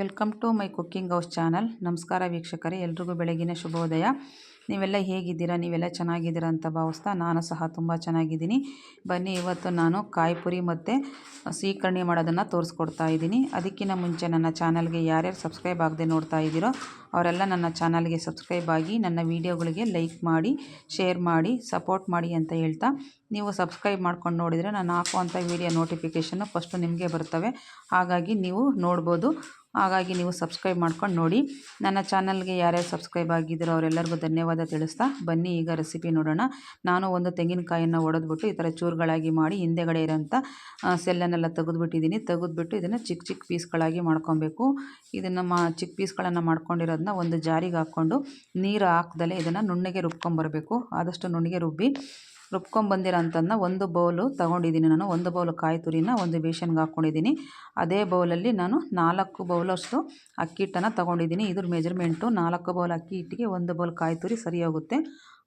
Welcome to my cooking house channel. ನಮಸ್ಕಾರ ವೀಕ್ಷಕರೇ, ಎಲ್ರಿಗೂ ಬೆಳಗಿನ ಶುಭೋದಯ. ನೀವೆಲ್ಲ ಹೇಗಿದ್ದೀರಾ? ನೀವೆಲ್ಲ ಚೆನ್ನಾಗಿದ್ದೀರಾ ಅಂತ ಭಾವಿಸ್ತಾ ನಾನು ಸಹ ತುಂಬ ಚೆನ್ನಾಗಿದ್ದೀನಿ. ಬನ್ನಿ, ಇವತ್ತು ನಾನು ಕಾಯಿಪುರಿ ಮತ್ತು ಸೀಕರಣಿ ಮಾಡೋದನ್ನು ತೋರಿಸ್ಕೊಡ್ತಾ ಇದ್ದೀನಿ. ಅದಕ್ಕಿಂತ ಮುಂಚೆ ನನ್ನ ಚಾನಲ್ಗೆ ಯಾರ್ಯಾರು ಸಬ್ಸ್ಕ್ರೈಬ್ ಆಗದೆ ನೋಡ್ತಾ ಇದ್ದೀರೋ, ಅವರೆಲ್ಲ ನನ್ನ ಚಾನಲ್ಗೆ ಸಬ್ಸ್ಕ್ರೈಬ್ ಆಗಿ ನನ್ನ ವೀಡಿಯೋಗಳಿಗೆ ಲೈಕ್ ಮಾಡಿ, ಶೇರ್ ಮಾಡಿ, ಸಪೋರ್ಟ್ ಮಾಡಿ ಅಂತ ಹೇಳ್ತಾ ನೀವು ಸಬ್ಸ್ಕ್ರೈಬ್ ಮಾಡ್ಕೊಂಡು ನೋಡಿದರೆ ನಾನು ಹಾಕುವಂಥ ವೀಡಿಯೋ ನೋಟಿಫಿಕೇಷನ್ನು ಫಸ್ಟು ನಿಮಗೆ ಬರ್ತವೆ. ಹಾಗಾಗಿ ನೀವು ನೋಡ್ಬೋದು. ಹಾಗಾಗಿ ನೀವು ಸಬ್ಸ್ಕ್ರೈಬ್ ಮಾಡ್ಕೊಂಡು ನೋಡಿ. ನನ್ನ ಚಾನಲ್ಗೆ ಯಾರ್ಯಾರು ಸಬ್ಸ್ಕ್ರೈಬ್ ಆಗಿದ್ದೀರೋ ಅವರೆಲ್ಲರಿಗೂ ಧನ್ಯವಾದ ತಿಳಿಸ್ತಾ ಬನ್ನಿ. ಈಗ ರೆಸಿಪಿ ನೋಡೋಣ. ನಾನು ಒಂದು ತೆಂಗಿನಕಾಯನ್ನು ಒಡೆದ್ಬಿಟ್ಟು ಈ ಥರ ಚೂರುಗಳಾಗಿ ಮಾಡಿ ಹಿಂದೆಗಡೆ ಇರೋಂಥ ಸೆಲ್ಲನ್ನೆಲ್ಲ ತೆಗೆದುಬಿಟ್ಟಿದ್ದೀನಿ. ತೆಗೆದುಬಿಟ್ಟು ಇದನ್ನು ಚಿಕ್ಕ ಚಿಕ್ಕ ಪೀಸ್ಗಳಾಗಿ ಮಾಡ್ಕೊಬೇಕು. ಇದನ್ನು ಮಾ, ಚಿಕ್ಕ ಪೀಸ್ಗಳನ್ನು ಮಾಡ್ಕೊಂಡಿರೋದನ್ನ ಒಂದು ಜಾರಿಗೆ ಹಾಕ್ಕೊಂಡು ನೀರು ಹಾಕ್ದಲೇ ಇದನ್ನು ನುಣ್ಣಗೆ ರುಬ್ಕೊಂಬರಬೇಕು. ಆದಷ್ಟು ನುಣ್ಣಗೆ ರುಬ್ಬಿ ರುಬ್ಕೊಂಬಂದಿರೋ ಅಂಥದ್ದನ್ನ ಒಂದು ಬೌಲು ತೊಗೊಂಡಿದ್ದೀನಿ ನಾನು. ಒಂದು ಬೌಲ್ ಕಾಯಿ ತುರಿನ, ಒಂದು ಬೇಷನ್ಗೆ ಹಾಕ್ಕೊಂಡಿದ್ದೀನಿ ಅದೇ ಬೌಲಲ್ಲಿ ನಾನು ನಾಲ್ಕು ಬೌಲಷ್ಟು ಅಕ್ಕಿ ಹಿಟ್ಟನ್ನು ತೊಗೊಂಡಿದ್ದೀನಿ. ಇದ್ರ ಮೆಜರ್ಮೆಂಟು ನಾಲ್ಕು ಬೌಲ್ ಅಕ್ಕಿ ಹಿಟ್ಟಿಗೆ ಒಂದು ಬೌಲ್ ಕಾಯಿ ತುರಿ ಸರಿ ಹೋಗುತ್ತೆ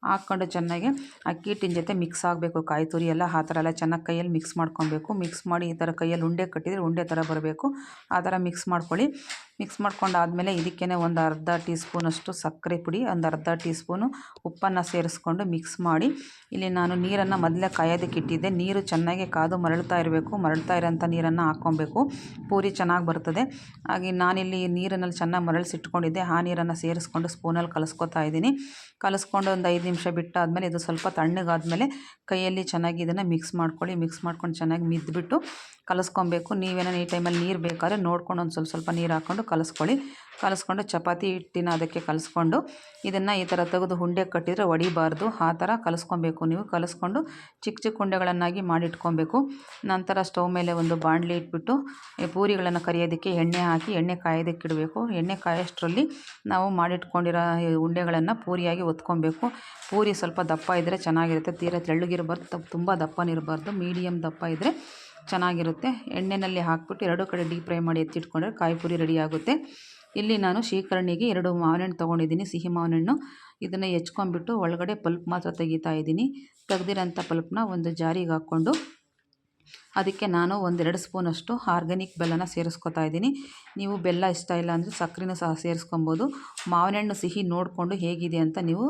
ಹಾಕ್ಕೊಂಡು ಚೆನ್ನಾಗಿ ಅಕ್ಕಿ ಹಿಟ್ಟಿನ ಜೊತೆ ಮಿಕ್ಸ್ ಆಗಬೇಕು. ಕಾಯಿ ತುರಿ ಎಲ್ಲ ಆ ಥರ ಎಲ್ಲ ಚೆನ್ನಾಗಿ ಕೈಯಲ್ಲಿ ಮಿಕ್ಸ್ ಮಾಡ್ಕೊಬೇಕು. ಮಿಕ್ಸ್ ಮಾಡಿ ಈ ಥರ ಕೈಯಲ್ಲಿ ಉಂಡೆ ಕಟ್ಟಿದರೆ ಉಂಡೆ ಥರ ಬರಬೇಕು. ಆ ಥರ ಮಿಕ್ಸ್ ಮಾಡ್ಕೊಳ್ಳಿ. ಮಿಕ್ಸ್ ಮಾಡ್ಕೊಂಡಾದಮೇಲೆ ಇದಕ್ಕೇ ಒಂದು ಅರ್ಧ ಟೀ ಸ್ಪೂನಷ್ಟು ಸಕ್ಕರೆ ಪುಡಿ, ಒಂದು ಅರ್ಧ ಟೀ ಸ್ಪೂನು ಉಪ್ಪನ್ನು ಸೇರಿಸ್ಕೊಂಡು ಮಿಕ್ಸ್ ಮಾಡಿ. ಇಲ್ಲಿ ನಾನು ನೀರನ್ನು ಮೊದಲೇ ಕಾಯೋದಕ್ಕೆ ಇಟ್ಟಿದ್ದೆ. ನೀರು ಚೆನ್ನಾಗಿ ಕಾದು ಮರಳ್ತಾ ಇರಬೇಕು. ಮರಳ್ತಾ ಇರೋಂಥ ನೀರನ್ನು ಹಾಕ್ಕೊಬೇಕು. ಪೂರಿ ಚೆನ್ನಾಗಿ ಬರ್ತದೆ. ಹಾಗೆ ನಾನಿಲ್ಲಿ ನೀರಿನಲ್ಲಿ ಚೆನ್ನಾಗಿ ಮರಳಿಸಿಟ್ಕೊಂಡಿದ್ದೆ. ಆ ನೀರನ್ನು ಸೇರಿಸ್ಕೊಂಡು ಸ್ಪೂನಲ್ಲಿ ಕಲಿಸ್ಕೊತಾ ಇದ್ದೀನಿ. ಕಲಿಸ್ಕೊಂಡು ಒಂದು ಐದು ನಿಮಿಷ ಬಿಟ್ಟಾದಮೇಲೆ ಇದು ಸ್ವಲ್ಪ ತಣ್ಣಗಾದಮೇಲೆ ಕೈಯಲ್ಲಿ ಚೆನ್ನಾಗಿ ಇದನ್ನು ಮಿಕ್ಸ್ ಮಾಡ್ಕೊಳ್ಳಿ ಮಿಕ್ಸ್ ಮಾಡ್ಕೊಂಡು ಚೆನ್ನಾಗಿ ಮಿದ್ದುಬಿಟ್ಟು ಕಲಸ್ಕೊಬೇಕು. ನೀವೇನೋ ಈ ಟೈಮಲ್ಲಿ ನೀರು ಬೇಕಾದ್ರೆ ನೋಡ್ಕೊಂಡು ಒಂದು ಸ್ವಲ್ಪ ಸ್ವಲ್ಪ ನೀರು ಹಾಕ್ಕೊಂಡು ಕಲಸ್ಕೊಳ್ಳಿ. ಕಲಸ್ಕೊಂಡು ಚಪಾತಿ ಹಿಟ್ಟಿನ ಅದಕ್ಕೆ ಕಲಸ್ಕೊಂಡು ಇದನ್ನು ಈ ಥರ ತೆಗೆದು ಹುಂಡೆ ಕಟ್ಟಿದರೆ ಒಡಿಬಾರ್ದು. ಆ ಥರ ಕಲಿಸ್ಕೊಬೇಕು ನೀವು. ಕಲಸ್ಕೊಂಡು ಚಿಕ್ಕ ಚಿಕ್ಕ ಉಂಡೆಗಳನ್ನಾಗಿ ಮಾಡಿಟ್ಕೊಬೇಕು. ನಂತರ ಸ್ಟವ್ ಮೇಲೆ ಒಂದು ಬಾಣಲಿ ಇಟ್ಬಿಟ್ಟು ಪೂರಿಗಳನ್ನು ಕರಿಯೋದಕ್ಕೆ ಎಣ್ಣೆ ಹಾಕಿ, ಎಣ್ಣೆ ಕಾಯೋದಕ್ಕೆ ಇಡಬೇಕು. ಎಣ್ಣೆ ಕಾಯೋಷ್ಟರಲ್ಲಿ ನಾವು ಮಾಡಿಟ್ಕೊಂಡಿರೋ ಉಂಡೆಗಳನ್ನು ಪೂರಿಯಾಗಿ ಒತ್ಕೊಬೇಕು. ಪೂರಿ ಸ್ವಲ್ಪ ದಪ್ಪ ಇದ್ದರೆ ಚೆನ್ನಾಗಿರುತ್ತೆ. ತೀರ ತೆಳ್ಳಗಿರಬಾರ್ದು ತುಂಬ ದಪ್ಪನಿರಬಾರ್ದು ಮೀಡಿಯಮ್ ದಪ್ಪ ಇದ್ದರೆ ಚೆನ್ನಾಗಿರುತ್ತೆ. ಎಣ್ಣೆಯಲ್ಲಿ ಹಾಕ್ಬಿಟ್ಟು ಎರಡು ಕಡೆ ಡೀಪ್ ಫ್ರೈ ಮಾಡಿ ಎತ್ತಿಟ್ಕೊಂಡ್ರೆ ಕಾಯಿ ಪೂರಿ ರೆಡಿ ಆಗುತ್ತೆ. ಇಲ್ಲಿ ನಾನು ಶೀಕರಣಿಗೆ ಎರಡು ಮಾವಿನಣ್ಣು ತೊಗೊಂಡಿದ್ದೀನಿ. ಸಿಹಿ ಮಾವಿನಣ್ಣು ಇದನ್ನು ಹೆಚ್ಕೊಂಡ್ಬಿಟ್ಟು ಒಳಗಡೆ ಪಲ್ಪ್ ಮಾತ್ರ ತೆಗಿತಾ ಇದ್ದೀನಿ. ತೆಗ್ದಿರೋಂಥ ಪಲ್ಪ್ನ ಒಂದು ಜಾರಿಗೆ ಹಾಕ್ಕೊಂಡು ಅದಕ್ಕೆ ನಾನು ಒಂದೆರಡು ಸ್ಪೂನಷ್ಟು ಆರ್ಗ್ಯಾನಿಕ್ ಬೆಲ್ಲನ ಸೇರಿಸ್ಕೊತಾ ಇದ್ದೀನಿ. ನೀವು ಬೆಲ್ಲ ಇಷ್ಟ ಇಲ್ಲ ಅಂದರೆ ಸಕ್ಕರೆನೂ ಸಹ ಸೇರಿಸ್ಕೊಬೋದು. ಮಾವಿನ ಹಣ್ಣು ಸಿಹಿ ನೋಡಿಕೊಂಡು ಹೇಗಿದೆ ಅಂತ ನೀವು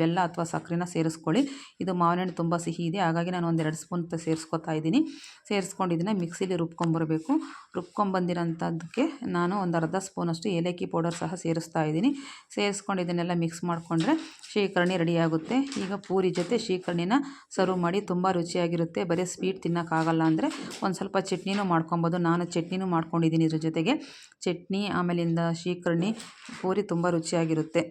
ಬೆಲ್ಲ ಅಥವಾ ಸಕ್ಕರೆನ ಸೇರಿಸ್ಕೊಳ್ಳಿ. ಇದು ಮಾವಿನ ಹಣ್ಣು ತುಂಬ ಸಿಹಿ ಇದೆ. ಹಾಗಾಗಿ ನಾನು ಒಂದೆರಡು ಸ್ಪೂನ್ ಸೇರಿಸ್ಕೊತಾ ಇದ್ದೀನಿ. ಸೇರಿಸ್ಕೊಂಡು ಇದನ್ನು ಮಿಕ್ಸಿಲಿ ರುಬ್ಕೊಂಬರಬೇಕು. ರುಬ್ಕೊಂಬಂದಿರೋಂಥದ್ದಕ್ಕೆ ನಾನು ಒಂದು ಅರ್ಧ ಸ್ಪೂನಷ್ಟು ಏಲಕ್ಕಿ ಪೌಡರ್ ಸಹ ಸೇರಿಸ್ತಾ ಇದ್ದೀನಿ. ಸೇರಿಸ್ಕೊಂಡು ಇದನ್ನೆಲ್ಲ ಮಿಕ್ಸ್ ಮಾಡಿಕೊಂಡ್ರೆ ಶೇಖರಣೆ ರೆಡಿಯಾಗುತ್ತೆ. ಈಗ ಪೂರಿ ಜೊತೆ ಶೇಖರಣೆನ ಸರ್ವ್ ಮಾಡಿ ತುಂಬ ರುಚಿಯಾಗಿರುತ್ತೆ. ಬರೀ ಸ್ವೀಟ್ ತಿನ್ನೋಕ್ಕಾಗಲ್ಲ ಅಂದರೆ ಒಂದು ಸ್ವಲ್ಪ ಚಟ್ನಿನೂ ಮಾಡ್ಕೊಬೋದು. ನಾನು ಚಟ್ನಿನೂ ಮಾಡ್ಕೊಂಡಿದ್ದೀನಿ ಇದ್ರ ಜೊತೆಗೆ. ಚಟ್ನಿ, ಆಮೇಲಿಂದ ಶ್ರೀಕರ್ಣಿ, ಪೂರಿ ತುಂಬ ರುಚಿಯಾಗಿರುತ್ತೆ.